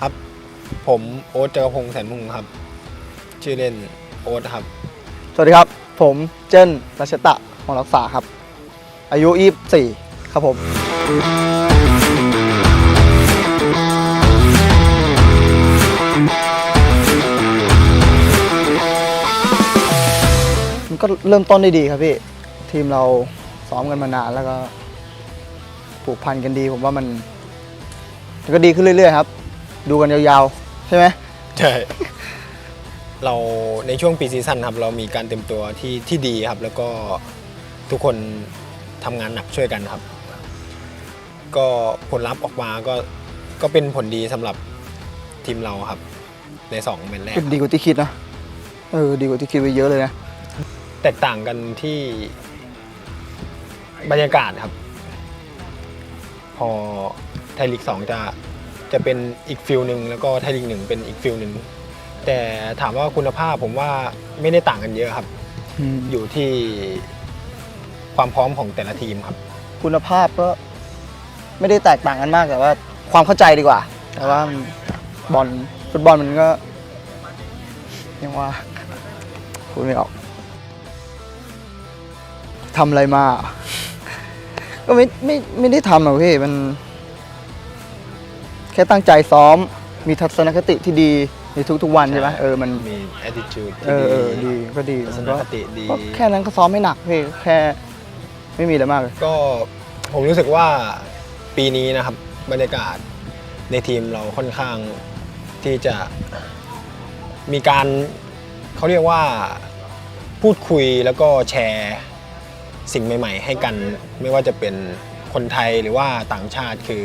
ครับ ผมโอ๊ตจักรพงศ์แสนมุงครับ ชื่อเล่นโอ๊ตครับ สวัสดีครับ ผมเจิ้นรัชตะมองรักษาครับ อายุ 24 ครับผม มันก็เริ่มต้นได้ดีครับพี่ ทีมเราซ้อมกันมานานแล้วก็ผูกพันกันดี ผมว่ามันมันก็ดีขึ้นเรื่อยๆครับ ดูกันยาวๆ ใช่ไหมใช่เราในช่วงปีซีซั่นครับเรามีการเต็มตัวที่ที่ดีครับ แล้วก็ทุกคนทำงานหนักช่วยกันครับ ก็ผลลัพธ์ออกมาก็ก็เป็นผลดีสำหรับทีมเราครับ ในสองแมตช์แรกเป็นดีกว่าที่คิดนะเออดีกว่าที่คิดไว้เยอะเลยนะ แตกต่างกันที่บรรยากาศครับ พอไทยลีกสองจะ จะเป็นอีกฟิลหนึ่งแล้วก็ไทยลีกหนึ่งเป็นอีกฟิลหนึ่งแต่ถามว่าคุณภาพผมว่าไม่ได้ต่างกันเยอะครับ อยู่ที่ความพร้อมของแต่ละทีมครับ คุณภาพก็ไม่ได้แตกต่างกันมากแต่ว่าความเข้าใจดีกว่า แต่ว่ามันบอลฟุตบอลมันก็ยังว่าพูดไม่ออกทำอะไรมา ก็ไม่ไม่ไม่ได้ทำหรอกพี่มัน แค่ตั้งใจซ้อม มีทัศนคติที่ดีในทุกๆวันใช่ไหมใช่เออมันมี attitude เอที่อเออดีดีก็ดีทัศมันนก็คติดี ก็แค่นั้นก็ซ้อมไม่หนักพี่แค่ไม่มีอะไรมากเลย ก็ผมรู้สึกว่าปีนี้นะครับบรรยากาศในทีมเราค่อนข้างที่จะมีการเขาเรียกว่าพูดคุยแล้วก็แชร์สิ่งใหม่ ๆ ให้กัน ไม่ว่าจะเป็นคนไทยหรือว่าต่างชาติคือ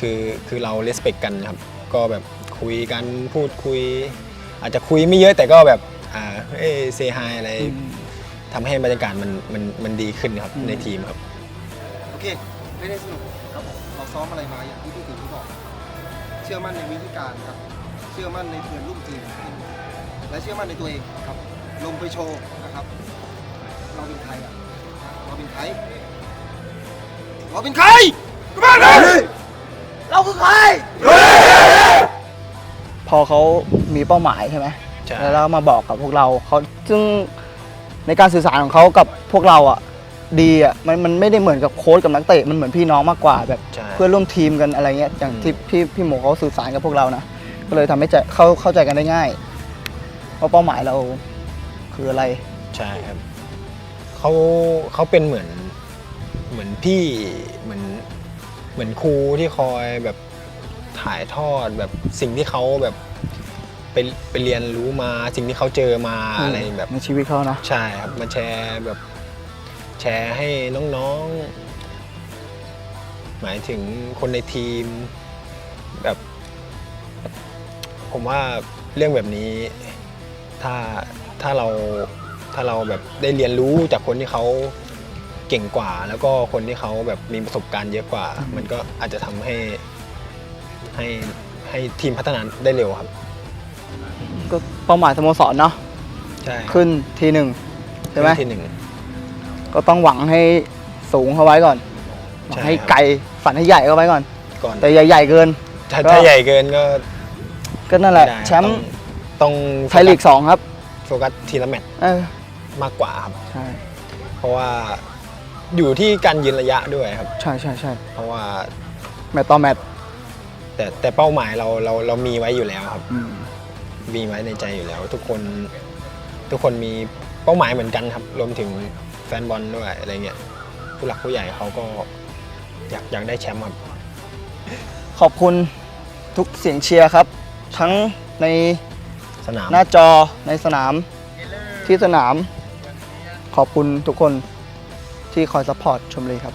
คือคือเราเลสเปกกันครับ ก็แบบคุยกันพูดคุย อาจจะคุยไม่เยอะแต่ก็แบบอ่าเอ้เซฮายอะไรทำให้บรรยากาศมันมันมันดีขึ้นครับอืมในทีมครับ โอเคไม่ได้สนุกครับผมเราซ้อมอะไรมาอย่างที่พี่ติ๋วบอก เชื่อมั่นในวิธีการครับ เชื่อมั่นในเพื่อนร่วมทีมและเชื่อมั่นในตัวเองครับ ลงไปโชว์นะครับ เราเป็นใครอะเราเป็นใครเราเป็นใครมาเลย เราคือใครพอเขามีเป้าหมายใช่ไหมใช่ แล้วเรามาบอกกับพวกเราเขาซึ่งในการสื่อสารของเขากับพวกเราอะดีอะมันมันไม่ได้เหมือนกับโค้ชกับนักเตะมันเหมือนพี่น้องมากกว่าแบบ ใช่ เพื่อนร่วมทีมกันอะไรเงี้ยอย่างอืมที่พี่พี่หมูเขาสื่อสารกับพวกเรานะก็เลยทำให้ใจเข้าเข้าใจกันได้ง่ายว่าเป้าหมายเราคืออะไร ใช่ครับเขาเขาเป็นเหมือนเหมือนพี่เหมือน เหมือนครูที่คอยแบบถ่ายทอดแบบสิ่งที่เขาแบบไปไปเรียนรู้มาสิ่งที่เขาเจอมาอะไรแบบในชีวิตเขานะใช่ครับมาแชร์แบบ แชร์ให้น้องๆ หมายถึงคนในทีมแบบ ผมว่าเรื่องแบบนี้ ถ้าถ้าเราถ้าเราแบบได้เรียนรู้จากคนที่เขา เก่งกว่า แล้วก็คนที่เขาแบบมีประสบการณ์เยอะกว่าอืมมันก็อาจจะทำให้ให้ให้ทีมพัฒนาได้เร็วครับ ก็เป้าหมายสโมสรเนาะใช่ขึ้นทีหนึ่งใช่ไหมที่หนึ่ง ก็ต้องหวังให้สูงเข้าไว้ก่อนหวังใช่ให้ครับ ไกลฝันให้ใหญ่เข้าไว้ก่อน ก่อนแต่ใหญ่ๆเกิน ถ้าก็ ถ้าใหญ่เกินก็ก็นั่นแหละไม่ได้แชมป์ต้องไทยลีกสองครับโฟกัสทีละแมตช์เออมากกว่าครับ ใช่เพราะว่า อยู่ที่การยืนระยะด้วยครับ ใช่ใช่ใช่เพราะว่าแมตต์ต่อแมตต์แต่แต่เป้าหมายเราเราเรามีไว้อยู่แล้วครับ อืม มีไว้ในใจอยู่แล้ว ทุกคนทุกคนมีเป้าหมายเหมือนกันครับ รวมถึงแฟนบอลด้วยอะไรเงี้ยผู้หลักผู้ใหญ่เขาก็อยากอยากได้แชมป์ครับ ขอบคุณทุกเสียงเชียร์ครับ ทั้งในสนาม หน้าจอในสนามที่สนาม ขอบคุณทุกคน ที่คอยซัพพอร์ตชมบุรีครับ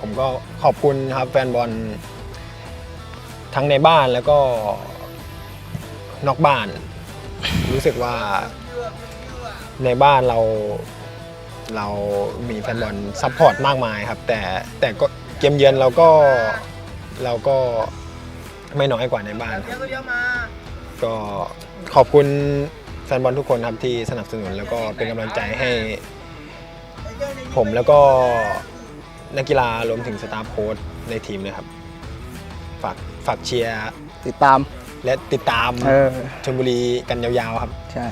ผมก็ขอบคุณครับแฟนบอลทั้งในบ้านแล้วก็นอกบ้าน รู้สึกว่าในบ้านเราเรามีแฟนบอลซัพพอร์ตมากมายครับ แต่แต่ก็เกมเยือนเราก็เราก็ไม่น้อยกว่าในบ้านครับก็ขอบคุณแฟนบอลทุกคนครับที่สนับสนุนแล้วก็เป็นกำลังใจให้ ผมแล้วก็นักกีฬารวมถึงสตาฟโค้ชในทีมเลยครับ ฝากฝากเชียร์ติดตามและติดตามเออชลบุรีกันยาวๆครับ ใช่